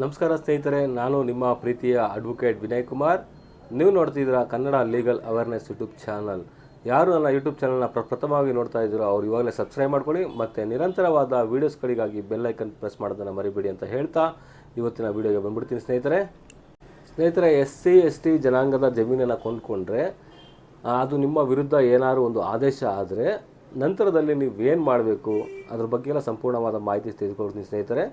ನಮಸ್ಕಾರ ಸ್ನೇಹಿತರೆ, ನಾನು ನಿಮ್ಮ ಪ್ರೀತಿಯ ಅಡ್ವೊಕೇಟ್ ವಿನಯ್ ಕುಮಾರ್. ನೀವು ನೋಡ್ತಿದ್ದೀರಾ Kannada legal awareness YouTube channel ಯಾರು ನನ್ನ ಯೂಟ್ಯೂಬ್ ಚಾನಲ್ನ ಪ್ರಪ್ರಥಮವಾಗಿ ನೋಡ್ತಾ ಇದ್ದೀರೋ ಅವ್ರು ಇವಾಗಲೇ ಸಬ್ಸ್ಕ್ರೈಬ್ ಮಾಡ್ಕೊಳ್ಳಿ ಮತ್ತು ನಿರಂತರವಾದ ವೀಡಿಯೋಸ್ಗಳಿಗಾಗಿ ಬೆಲ್ ಐಕನ್ ಪ್ರೆಸ್ ಮಾಡೋದನ್ನು ಮರಿಬೇಡಿ ಅಂತ ಹೇಳ್ತಾ ಇವತ್ತಿನ ವೀಡಿಯೋಗೆ ಬಂದ್ಬಿಡ್ತೀನಿ ಸ್ನೇಹಿತರೆ. ಸ್ನೇಹಿತರೆ, ಎಸ್ ಸಿ, ಎಸ್ ಟಿ ಜನಾಂಗದ ಜಮೀನನ್ನು ಕೊಂಡ್ಕೊಂಡ್ರೆ ಅದು ನಿಮ್ಮ ವಿರುದ್ಧ ಏನಾದರೂ ಒಂದು ಆದೇಶ ಆದರೆ ನಂತರದಲ್ಲಿ ನೀವು ಏನು ಮಾಡಬೇಕು? ಅದ್ರ ಬಗ್ಗೆ ಎಲ್ಲ ಸಂಪೂರ್ಣವಾದ ಮಾಹಿತಿ ತಿಳಿದುಕೊಡ್ತೀನಿ ಸ್ನೇಹಿತರೆ.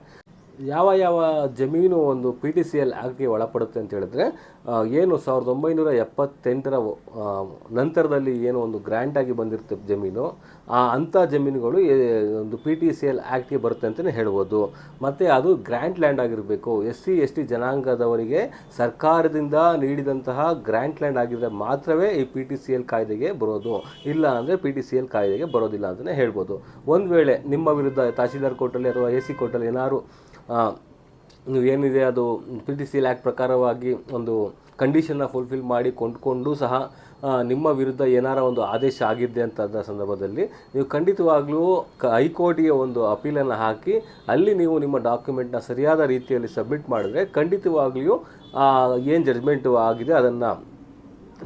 ಯಾವ ಯಾವ ಜಮೀನು ಒಂದು ಪಿ ಟಿ ಸಿ ಎಲ್ ಆ್ಯಕ್ಟ್ಗೆ ಒಳಪಡುತ್ತೆ ಅಂತ ಹೇಳಿದ್ರೆ ಏನು ಸಾವಿರದ ಒಂಬೈನೂರ ಎಪ್ಪತ್ತೆಂಟರ ನಂತರದಲ್ಲಿ ಏನು ಒಂದು ಗ್ರ್ಯಾಂಟಾಗಿ ಬಂದಿರುತ್ತೆ ಜಮೀನು, ಆ ಅಂಥ ಜಮೀನುಗಳು ಒಂದು ಪಿ ಟಿ ಸಿ ಎಲ್ ಆ್ಯಕ್ಟ್ಗೆ ಬರುತ್ತೆ ಅಂತಲೇ ಹೇಳ್ಬೋದು. ಮತ್ತು ಅದು ಗ್ರ್ಯಾಂಟ್ ಲ್ಯಾಂಡ್ ಆಗಿರಬೇಕು. ಎಸ್ ಸಿ ಎಸ್ ಟಿ ಜನಾಂಗದವರಿಗೆ ಸರ್ಕಾರದಿಂದ ನೀಡಿದಂತಹ ಗ್ರ್ಯಾಂಟ್ ಲ್ಯಾಂಡ್ ಆಗಿದ್ದರೆ ಮಾತ್ರವೇ ಈ ಪಿ ಟಿ ಸಿ ಎಲ್ ಕಾಯ್ದೆಗೆ ಬರೋದು. ಇಲ್ಲ ಅಂದರೆ ಪಿ ಟಿ ಸಿ ಎಲ್ ಕಾಯ್ದೆಗೆ ಬರೋದಿಲ್ಲ ಅಂತಲೇ ಹೇಳ್ಬೋದು. ಒಂದು ವೇಳೆ ನಿಮ್ಮ ವಿರುದ್ಧ ತಹಶೀಲ್ದಾರ್ ಕೋರ್ಟಲ್ಲಿ ಅಥವಾ ಎ ಸಿ ಕೋರ್ಟಲ್ಲಿ ಏನಾದ್ರು ಏನಿದೆ ಅದು ಪಿ ಟಿ ಸಿ ಲ್ಯಾಕ್ ಪ್ರಕಾರವಾಗಿ ಒಂದು ಕಂಡೀಷನ್ನ ಫುಲ್ಫಿಲ್ ಮಾಡಿ ಕೊಂಡ್ಕೊಂಡು ಸಹ ನಿಮ್ಮ ವಿರುದ್ಧ ಏನಾರ ಒಂದು ಆದೇಶ ಆಗಿದೆ ಅಂತ ಸಂದರ್ಭದಲ್ಲಿ ನೀವು ಖಂಡಿತವಾಗ್ಲೂ ಕ, ಹೈಕೋರ್ಟಿಗೆ ಒಂದು ಅಪೀಲನ್ನು ಹಾಕಿ ಅಲ್ಲಿ ನೀವು ನಿಮ್ಮ ಡಾಕ್ಯುಮೆಂಟ್ನ ಸರಿಯಾದ ರೀತಿಯಲ್ಲಿ ಸಬ್ಮಿಟ್ ಮಾಡಿದ್ರೆ ಖಂಡಿತವಾಗ್ಲಿಯೂ ಏನು ಜಡ್ಜ್ಮೆಂಟು ಆಗಿದೆ ಅದನ್ನು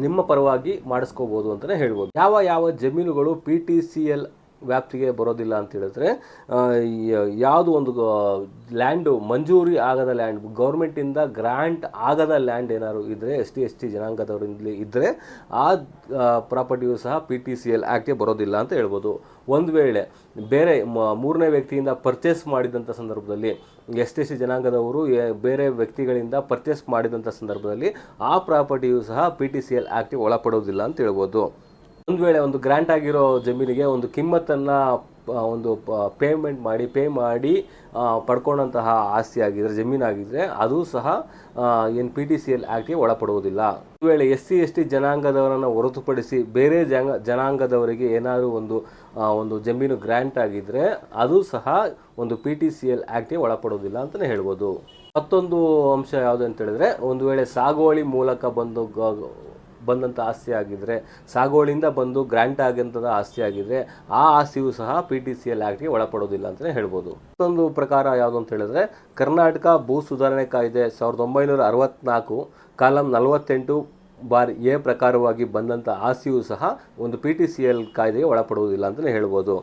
ನಿಮ್ಮ ಪರವಾಗಿ ಮಾಡಿಸ್ಕೋಬೋದು ಅಂತಲೇ ಹೇಳ್ಬೋದು. ಯಾವ ಯಾವ ಜಮೀನುಗಳು ಪಿ ಟಿ ಸಿ ಎಲ್ ವ್ಯಾಪ್ತಿಗೆ ಬರೋದಿಲ್ಲ ಅಂತ ಹೇಳಿದ್ರೆ ಯಾವುದು ಒಂದು ಲ್ಯಾಂಡು ಮಂಜೂರಿ ಆಗದ ಲ್ಯಾಂಡ್, ಗೌರ್ಮೆಂಟಿಂದ ಗ್ರ್ಯಾಂಟ್ ಆಗದ ಲ್ಯಾಂಡ್ ಏನಾದ್ರು ಇದ್ದರೆ ಎಸ್ ಟಿ ಎಸ್ ಟಿ ಜನಾಂಗದವರಲ್ಲಿ ಇದ್ದರೆ ಆ ಪ್ರಾಪರ್ಟಿಯು ಸಹ ಪಿ ಟಿ ಸಿ ಎಲ್ ಆ್ಯಕ್ಟ್ಗೆ ಬರೋದಿಲ್ಲ ಅಂತ ಹೇಳ್ಬೋದು. ಒಂದು ವೇಳೆ ಬೇರೆ ಮೂರನೇ ವ್ಯಕ್ತಿಯಿಂದ ಪರ್ಚೇಸ್ ಮಾಡಿದಂಥ ಸಂದರ್ಭದಲ್ಲಿ, ಎಸ್ ಟಿ, ಎಸ್ ಜನಾಂಗದವರು ಬೇರೆ ವ್ಯಕ್ತಿಗಳಿಂದ ಪರ್ಚೇಸ್ ಮಾಡಿದಂಥ ಸಂದರ್ಭದಲ್ಲಿ, ಆ ಪ್ರಾಪರ್ಟಿಯು ಸಹ ಪಿ ಟಿ ಸಿ ಎಲ್ ಆ್ಯಕ್ಟಿಗೆ ಒಳಪಡೋದಿಲ್ಲ ಅಂತ ಹೇಳ್ಬೋದು. ಒಂದು ವೇಳೆ ಒಂದು ಗ್ರ್ಯಾಂಟ್ ಆಗಿರೋ ಜಮೀನಿಗೆ ಒಂದು ಕಿಮ್ಮತ್ತನ್ನು ಒಂದು ಪೇಮೆಂಟ್ ಮಾಡಿ ಪೇ ಮಾಡಿ ಪಡ್ಕೊಂಡಂತಹ ಆಸ್ತಿ ಆಗಿದ್ರೆ ಜಮೀನಾಗಿದ್ದರೆ ಅದು ಸಹ ಏನು ಪಿ ಟಿ ಸಿ ಎಲ್ ಆ್ಯಕ್ಟ್ಗೆ ಒಳಪಡುವುದಿಲ್ಲ. ಒಂದು ವೇಳೆ ಎಸ್ ಸಿ, ಎಸ್ ಟಿ ಜನಾಂಗದವರನ್ನು ಹೊರತುಪಡಿಸಿ ಬೇರೆ ಜನ, ಜನಾಂಗದವರಿಗೆ ಏನಾದರೂ ಒಂದು ಒಂದು ಜಮೀನು ಗ್ರ್ಯಾಂಟ್ ಆಗಿದ್ದರೆ ಅದು ಸಹ ಒಂದು ಪಿ ಟಿ ಸಿ ಎಲ್ ಆ್ಯಕ್ಟ್ಗೆ ಒಳಪಡೋದಿಲ್ಲ ಅಂತಲೇ ಹೇಳ್ಬೋದು. ಮತ್ತೊಂದು ಅಂಶ ಯಾವುದು ಅಂತ ಹೇಳಿದ್ರೆ, ಒಂದು ವೇಳೆ ಸಾಗುವಳಿ ಮೂಲಕ ಬಂದು ಬಂದಂಥ ಆಸ್ತಿ ಆಗಿದ್ದರೆ ಸಾಗುವಳಿಯಿಂದ ಬಂದು ಗ್ರ್ಯಾಂಟ್ ಆಗಂಥದ್ದು ಆಸ್ತಿ ಆಗಿದ್ದರೆ ಆ ಆಸ್ತಿಯೂ ಸಹ ಪಿ ಟಿ ಸಿ ಎಲ್ ಆ್ಯಕ್ಟ್ಗೆ ಒಳಪಡೋದಿಲ್ಲ ಅಂತಲೇ ಹೇಳ್ಬೋದು. ಮತ್ತೊಂದು ಪ್ರಕಾರ ಯಾವುದು ಅಂತ ಹೇಳಿದ್ರೆ, ಕರ್ನಾಟಕ ಭೂ ಸುಧಾರಣೆ ಕಾಯ್ದೆ ಸಾವಿರದ ಒಂಬೈನೂರ ಅರವತ್ನಾಲ್ಕು, ಕಾಲಂ ನಲವತ್ತೆಂಟು ಬಾರಿ ಎ ಪ್ರಕಾರವಾಗಿ ಬಂದಂಥ ಆಸ್ತಿಯೂ ಸಹ ಒಂದು ಪಿ ಟಿ ಸಿ ಎಲ್ ಕಾಯ್ದೆಗೆ ಒಳಪಡುವುದಿಲ್ಲ ಅಂತಲೇ ಹೇಳ್ಬೋದು.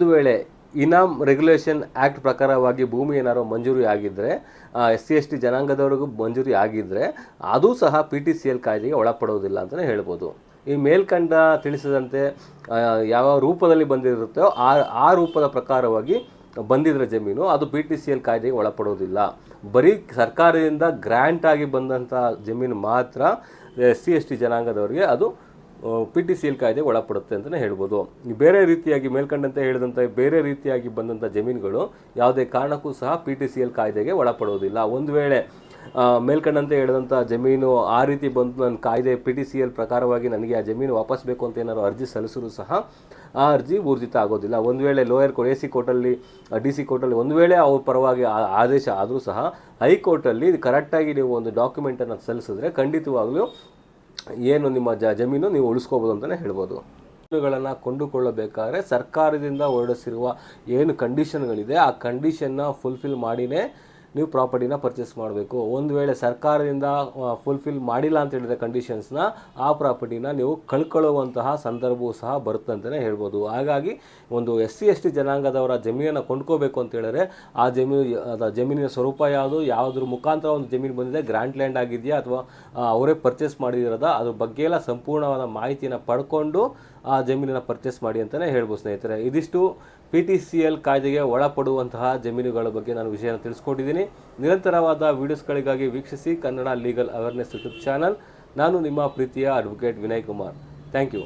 ಒಂದು ವೇಳೆ ಇನಾಮ್ ರೆಗ್ಯುಲೇಷನ್ ಆ್ಯಕ್ಟ್ ಪ್ರಕಾರವಾಗಿ ಭೂಮಿ ಏನಾದ್ರು ಮಂಜೂರಿ ಆಗಿದ್ದರೆ ಎಸ್ ಸಿ, ಎಸ್ ಟಿ ಜನಾಂಗದವ್ರಿಗೂ ಮಂಜೂರಿ ಆಗಿದ್ದರೆ ಅದು ಸಹ ಪಿ ಟಿ ಸಿ ಎಲ್ ಕಾಯ್ದೆಗೆ ಒಳಪಡೋದಿಲ್ಲ ಅಂತಲೇ ಹೇಳ್ಬೋದು. ಈ ಮೇಲ್ಕಂಡ ತಿಳಿಸಿದಂತೆ ಯಾವ ರೂಪದಲ್ಲಿ ಬಂದಿರುತ್ತೋ ಆ ಆ ರೂಪದ ಪ್ರಕಾರವಾಗಿ ಬಂದಿದ್ರ ಜಮೀನು, ಅದು ಪಿ ಟಿ ಸಿ ಎಲ್ ಕಾಯ್ದೆಗೆ ಒಳಪಡೋದಿಲ್ಲ ಬರೀ ಸರ್ಕಾರದಿಂದ ಗ್ರ್ಯಾಂಟ್ ಆಗಿ ಬಂದಂಥ ಜಮೀನು ಮಾತ್ರ ಎಸ್ ಸಿ, ಎಸ್ ಟಿ ಜನಾಂಗದವರಿಗೆ ಅದು ಪಿ ಟಿ ಸಿ ಎಲ್ ಕಾಯ್ದೆ ಒಳಪಡುತ್ತೆ ಅಂತಲೇ ಹೇಳ್ಬೋದು. ಬೇರೆ ರೀತಿಯಾಗಿ ಮೇಲ್ಕಂಡಂತೆ ಹೇಳಿದಂಥ ಬೇರೆ ರೀತಿಯಾಗಿ ಬಂದಂಥ ಜಮೀನುಗಳು ಯಾವುದೇ ಕಾರಣಕ್ಕೂ ಸಹ ಪಿ ಟಿ ಸಿ ಎಲ್ ಕಾಯ್ದೆಗೆ ಒಳಪಡುವುದಿಲ್ಲ. ಒಂದು ವೇಳೆ ಮೇಲ್ಕಂಡಂತೆ ಹೇಳಿದಂಥ ಜಮೀನು ಆ ರೀತಿ ಬಂದು ನನ್ನ ಕಾಯ್ದೆ ಪಿ ಟಿ ಸಿ ಎಲ್ ಪ್ರಕಾರವಾಗಿ ನನಗೆ ಆ ಜಮೀನು ವಾಪಸ್ ಬೇಕು ಅಂತ ಏನಾದ್ರು ಅರ್ಜಿ ಸಲ್ಲಿಸಿದ್ರು ಸಹ ಆ ಅರ್ಜಿ ಊರ್ಜಿತ ಆಗೋದಿಲ್ಲ. ಒಂದು ವೇಳೆ ಲೋಯರ್ ಕೋರ್ಟ್ ಎ ಸಿ ಕೋರ್ಟಲ್ಲಿ ಡಿ ಸಿ ಕೋರ್ಟಲ್ಲಿ ಒಂದು ವೇಳೆ ಅವ್ರ ಪರವಾಗಿ ಆದೇಶ ಆದರೂ ಸಹ ಹೈಕೋರ್ಟಲ್ಲಿ ಕರೆಕ್ಟಾಗಿ ನೀವು ಒಂದು ಡಾಕ್ಯುಮೆಂಟನ್ನು ಸಲ್ಲಿಸಿದ್ರೆ ಖಂಡಿತವಾಗ್ಲೂ ಏನು ನಿಮ್ಮ ಜ ಜಮೀನು ನೀವು ಉಳಿಸ್ಕೋಬೋದು ಅಂತಲೇ ಹೇಳ್ಬೋದು. ಜಮೀನುಗಳನ್ನು ಕೊಂಡುಕೊಳ್ಳಬೇಕಾದ್ರೆ ಸರ್ಕಾರದಿಂದ ಹೊರಡಿಸಿರುವ ಏನು ಕಂಡೀಷನ್ಗಳಿದೆ ಆ ಕಂಡೀಷನ್ನ ಫುಲ್ಫಿಲ್ ಮಾಡಿನೇ ನೀವು ಪ್ರಾಪರ್ಟಿನ ಪರ್ಚೇಸ್ ಮಾಡಬೇಕು. ಒಂದು ವೇಳೆ ಸರ್ಕಾರದಿಂದ ಫುಲ್ಫಿಲ್ ಮಾಡಿಲ್ಲ ಅಂತ ಹೇಳಿದ ಕಂಡೀಷನ್ಸ್ನ ಆ ಪ್ರಾಪರ್ಟಿನ ನೀವು ಕಳ್ಕೊಳ್ಳುವಂತಹ ಸಂದರ್ಭವೂ ಸಹ ಬರುತ್ತೆ ಅಂತಲೇ ಹೇಳ್ಬೋದು. ಹಾಗಾಗಿ ಒಂದು ಎಸ್ ಸಿ, ಎಸ್ ಟಿ ಜನಾಂಗದವರ ಜಮೀನನ್ನು ಕೊಂಡ್ಕೋಬೇಕು ಅಂತ ಹೇಳಿದ್ರೆ, ಆ ಜಮೀನು, ಅದ ಜಮೀನಿನ ಸ್ವರೂಪ ಯಾವುದು, ಯಾವುದ್ರ ಮುಖಾಂತರ ಒಂದು ಜಮೀನು ಬಂದಿದೆ, ಗ್ರ್ಯಾಂಡ್ ಲ್ಯಾಂಡ್ ಆಗಿದೆಯಾ, ಅಥವಾ ಅವರೇ ಪರ್ಚೇಸ್ ಮಾಡಿರೋದ, ಅದ್ರ ಬಗ್ಗೆ ಎಲ್ಲ ಸಂಪೂರ್ಣವಾದ ಮಾಹಿತಿಯನ್ನು ಪಡ್ಕೊಂಡು ಆ ಜಮೀನನ್ನು ಪರ್ಚೇಸ್ ಮಾಡಿ ಅಂತಲೇ ಹೇಳ್ಬೋದು ಸ್ನೇಹಿತರೆ. ಇದಿಷ್ಟು ಪಿ ಟಿ ಸಿ ಎಲ್ ಕಾಯ್ದೆಗೆ ಒಳಪಡುವಂತಹ ಜಮೀನುಗಳ ಬಗ್ಗೆ ನಾನು ವಿಷಯನ ತಿಳಿಸ್ಕೊಟ್ಟಿದ್ದೀನಿ. ನಿರಂತರವಾದ ವೀಡಿಯೋಸ್ಗಳಿಗಾಗಿ ವೀಕ್ಷಿಸಿ Kannada legal awareness YouTube channel. ನಾನು ನಿಮ್ಮ ಪ್ರೀತಿಯ advocate Vinay Kumar. Thank you.